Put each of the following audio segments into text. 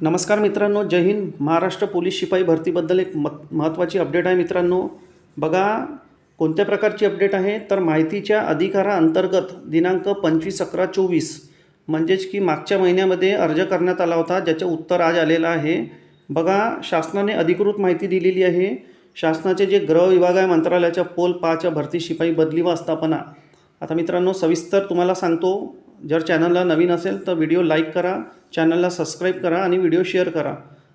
नमस्कार मित्रांनो जय हिंद. महाराष्ट्र पोलीस शिपाई भरतीबद्दल एक मत महत्त्वाची अपडेट आहे मित्रांनो. बघा कोणत्या प्रकारची अपडेट आहे? तर माहितीच्या अधिकाराअंतर्गत दिनांक पंचवीस अकरा चोवीस म्हणजेच की मागच्या महिन्यामध्ये अर्ज करण्यात आला होता ज्याचं उत्तर आज आलेलं आहे. बघा शासनाने अधिकृत माहिती दिलेली आहे. शासनाचे जे गृह विभाग आहे मंत्रालयाच्या पोल पाच्या भरती शिपाई बदली व आस्थापना. आता मित्रांनो सविस्तर तुम्हाला सांगतो. जर चॅनलला नवीन असेल तर व्हिडिओ लाईक करा चॅनलला सबस्क्राईब करा आणि व्हिडिओ शेअर करा.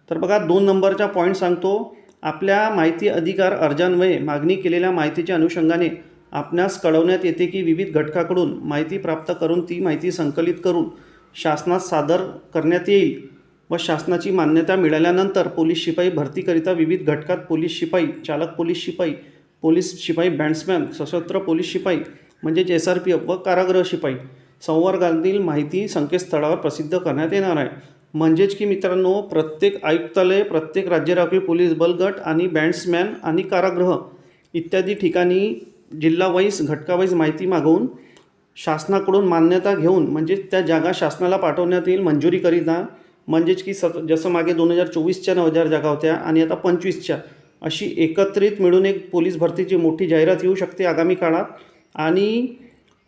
तर बघा दोन नंबरचा पॉईंट सांगतो. आपल्या माहिती अधिकार अर्जान्वये मागणी केलेल्या माहितीच्या अनुषंगाने आपणास कळवण्यात येते की विविध घटकाकडून माहिती प्राप्त करून ती माहिती संकलित करून शासनात सादर करण्यात येईल व शासनाची मान्यता मिळाल्यानंतर पोलीस शिपाई भरतीकरिता विविध घटकात पोलीस शिपाई चालक पोलीस शिपाई पोलीस शिपाई बँड्समॅन सशस्त्र पोलीस शिपाई म्हणजेच एस आर पी एफ व कारागृह शिपाई. संवर्गातील माहिती संकेतस्थळावर प्रसिद्ध करण्यात येणार आहे. म्हणजेच की मित्रांनो प्रत्येक आयुक्तालय प्रत्येक राज्य राखीव पोलीस बल गट आणि बँड्समॅन आणि कारागृह इत्यादी ठिकाणी जिल्हावाईज घटकावाईज माहिती मागवून शासनाकडून मान्यता घेऊन म्हणजे त्या जागा शासनाला पाठवण्यात येईल मंजुरीकरिता म्हणजेच की सत जसं मागे दोन हजार चोवीसच्या नऊ हजार जागा होत्या आणि आता पंचवीसच्या. अशी एकत्रित मिळून एक पोलीस भरतीची मोठी जाहिरात येऊ शकते आगामी काळात. आणि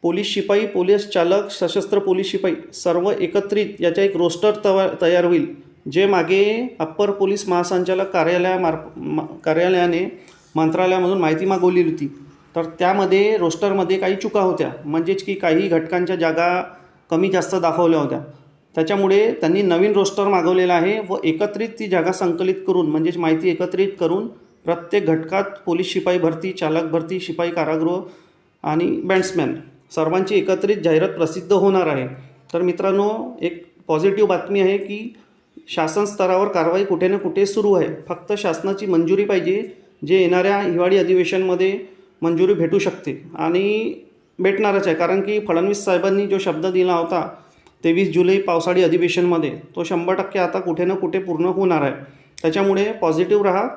पोलीस शिपाई पोलीस चालक सशस्त्र पोलीस शिपाई सर्व एकत्रित याचा एक रोस्टर तवा तयार होईल जे मागे अप्पर पोलीस महासंचालक कार्यालयामार्फ मा- कार्यालयाने मंत्रालयामधून माहिती मागवली होती. तर त्यामध्ये रोस्टरमध्ये काही चुका होत्या म्हणजेच की काही घटकांच्या जागा कमी जास्त दाखवल्या होत्या. त्याच्यामुळे त्यांनी नवीन रोस्टर मागवलेला आहे व एकत्रित ती जागा संकलित करून म्हणजेच माहिती एकत्रित करून प्रत्येक घटकात पोलीस शिपाई भरती चालक भरती शिपाई कारागृह आणि बँड्समॅन सर्वांची एकत्रित जाहिरात प्रसिद्ध होणार आहे. तर मित्रांनो एक पॉझिटिव्ह बातमी आहे की शासन स्तरावर कारवाई कुठे ना कुठे सुरू आहे. फक्त शासनाची मंजुरी पाहिजे जे येणाऱ्या हिवाळी अधिवेशनमध्ये मंजुरी भेटू शकते आणि भेटणारच आहे. कारण की फडणवीस साहेबांनी जो शब्द दिला होता तेवीस जुलै पावसाळी अधिवेशनमध्ये तो शंभर टक्के आता कुठे ना कुठे पूर्ण होणार आहे. त्याच्यामुळे पॉझिटिव्ह राहा.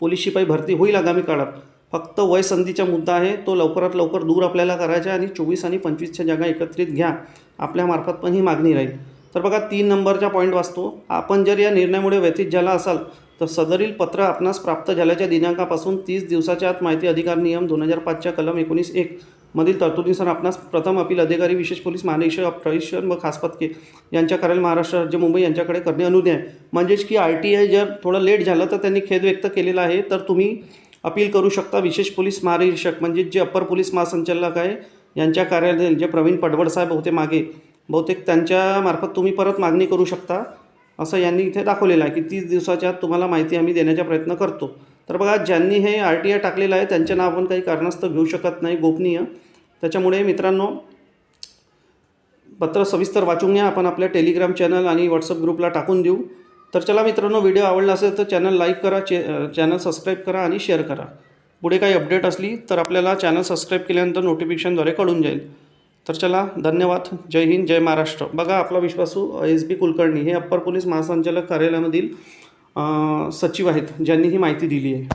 पोलीस शिपाई भरती होईल आगामी काळात. फक्त वय संधीचा मुद्दा आहे. तो लवकरात लवकर दूर आपल्याला करायचा आहे आणि चोवीस आणि पंचवीसच्या जागा एकत्रित घ्या. आपल्यामार्फत पण ही मागणी राहील. तर बघा तीन नंबरचा पॉईंट वाचतो. आपण जर या निर्णयामुळे व्यथित झाला असाल तर सदरील पत्र आपणास प्राप्त झाल्याच्या दिनांकापासून तीस दिवसाच्या आत माहिती अधिकार नियम दोन हजार पाचच्या कलम एकोणीस एक मधील तरतुदीनुसार आपणास प्रथम अपील अधिकारी विशेष पोलीस महानिरीक्षक ऑपरेशन व खासपतके यांच्या कार्यालय महाराष्ट्र राज्य मुंबई यांच्याकडे करणे अनुज्ञ आहे म्हणजेच की आर टी आय जर थोडं लेट झालं तर त्यांनी खेद व्यक्त केलेला आहे. तर तुम्ही अपील करू शकता. विशेष पोलीस महानिरीक्षक म्हणजे जे अप्पर पोलीस महासंचालक आहे यांच्या कार्यालयातील जे प्रवीण पडवडसाहेब होते मागे बहुतेक त्यांच्यामार्फत तुम्ही परत मागणी करू शकता असं यांनी इथे दाखवलेलं आहे की तीस दिवसाच्या आत तुम्हाला माहिती आम्ही देण्याचा प्रयत्न करतो. तर बघा ज्यांनी हे आर टी आय टाकलेलं आहे त्यांचे नाव आपण काही कारणास्तव घेऊ शकत नाही गोपनीय. त्याच्यामुळे मित्रांनो पत्र सविस्तर वाचून घ्या. आपण आपल्या टेलिग्राम चॅनल आणि व्हॉट्सअप ग्रुपला टाकून देऊ. तर चला मित्रांनो व्हिडिओ आवडला असेल तर चॅनल लाईक करा चे चॅनल सबस्क्राईब करा आणि शेअर करा. पुढे काही अपडेट असली तर आपल्याला चॅनल सबस्क्राईब केल्यानंतर नोटिफिकेशनद्वारे कळून जाईल. तर चला धन्यवाद. जय हिंद जय महाराष्ट्र. बघा आपला विश्वासू एस बी कुलकर्णी हे अप्पर पोलीस महासंचालक कार्यालयामधील सचिव आहेत ज्यांनी ही माहिती दिली आहे.